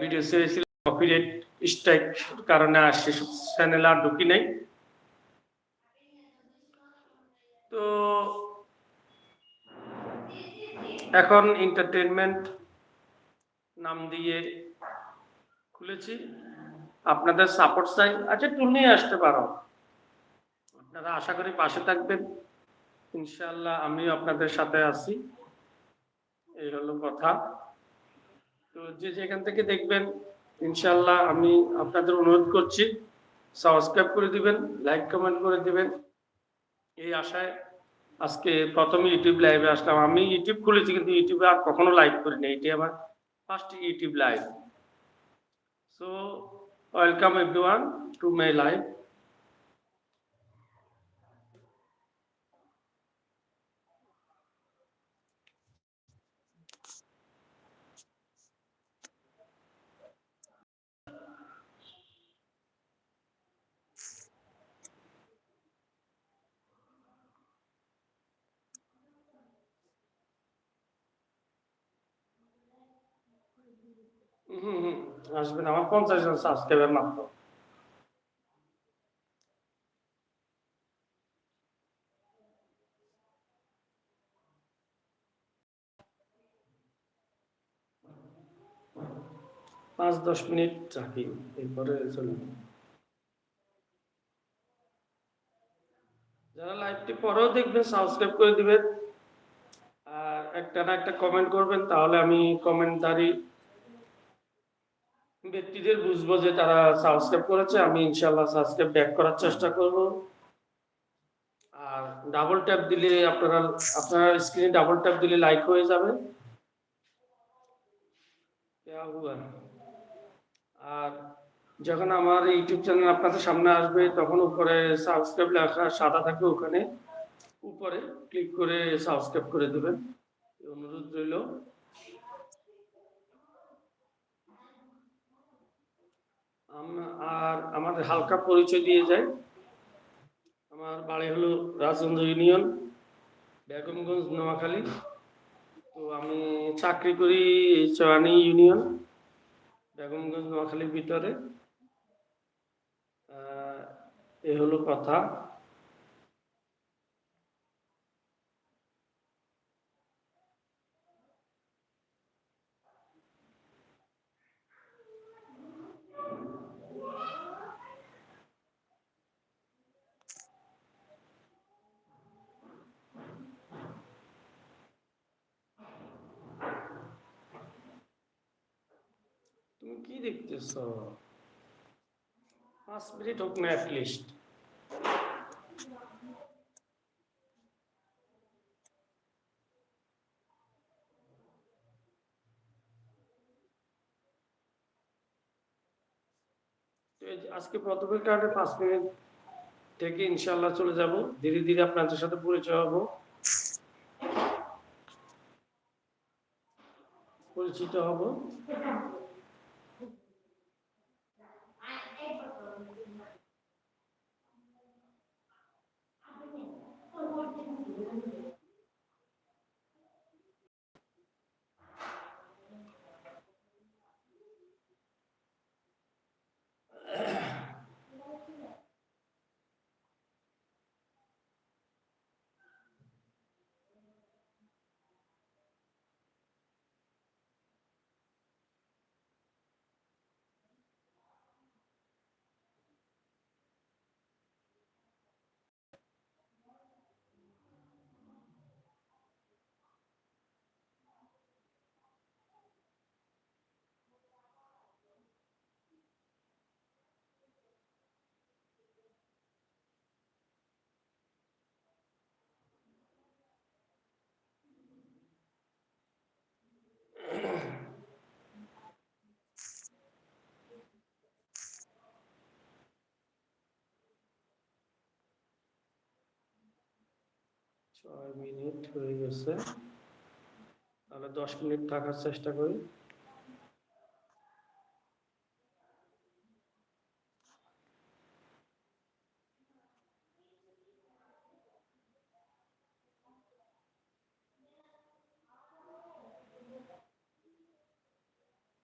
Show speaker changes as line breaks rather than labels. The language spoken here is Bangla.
ভিডিও ছেড়েছিল কপিরাইট স্ট্রাইক কারণে আর সেসব চ্যানেল আর ঢুকি নাই। তো এখন এন্টারটেনমেন্ট নাম দিয়ে খুলেছি। আপনাদের সাপোর্ট চাই। আচ্ছা টুল নিয়ে আসতে পারো। আপনারা আশা করি পাশে থাকবেন। ইনশাআল্লাহ আমিও আপনাদের সাথে আছি। এই হলো কথা। তো যে যেখান থেকে দেখবেন ইনশাল্লাহ আমি আপনাদের অনুরোধ করছি সাবস্ক্রাইব করে দিবেন লাইক কমেন্ট করে দিবেন। এই আশায় আজকে প্রথমে ইউটিউব লাইভে আসলাম। আমি ইউটিউব খুলেছি কিন্তু ইউটিউবে আর কখনো লাইভ করিনি, এটি আমার first YouTube live so welcome everyone to my live আসবেন। আমার পঞ্চাশ জন সাবস্ক্রাইবার মাত্র। পাঁচ, দশ মিনিট থাকি এরপরে চলে যারা লাইভটি পরেও দেখবেন সাবস্ক্রাইব করে দিবেন। আর একটা না একটা কমেন্ট করবেন, তাহলে আমি কমেন্টদারি ব্যক্তিদের বুঝব যে তারা সাবস্ক্রাইব করেছে, আমি ইনশাল্লাহ সাবস্ক্রাইব ব্যাক করার চেষ্টা করব। আর ডাবল ট্যাপ দিলে আপনারা আপনারা স্ক্রিনে ডাবল ট্যাপ দিলে লাইক হয়ে যাবে। আর। যখন আমার ইউটিউব চ্যানেল আপনাদের সামনে আসবে, তখন উপরে সাবস্ক্রাইব লেখা সাদা থাকবে ওখানে। উপরে ক্লিক করে সাবস্ক্রাইব করে দেবেন। অনুরোধ রইল। আর আমাদের হালকা পরিচয় দিয়ে যায় আমার বাড়ি হলো রাজচন্দ্র ইউনিয়ন, বেগমগঞ্জ, নোয়াখালী। তো আমি চাকরি করি চরানি ইউনিয়ন, বেগমগঞ্জ, নোয়াখালীর ভিতরে। এ হলো কথা। কি দেখতেছ? পাঁচ মিনিট হোক না অ্যাটলিস্ট আজকে প্রথমের কারণে পাঁচ মিনিট থেকে ইনশাল্লাহ চলে যাব। ধীরে ধীরে আপনাদের সাথে পরিচয় হব। পরিচিত হব। ছয় মিনিট হয়ে গেছে। তাহলে দশ মিনিট থাকার চেষ্টা করি।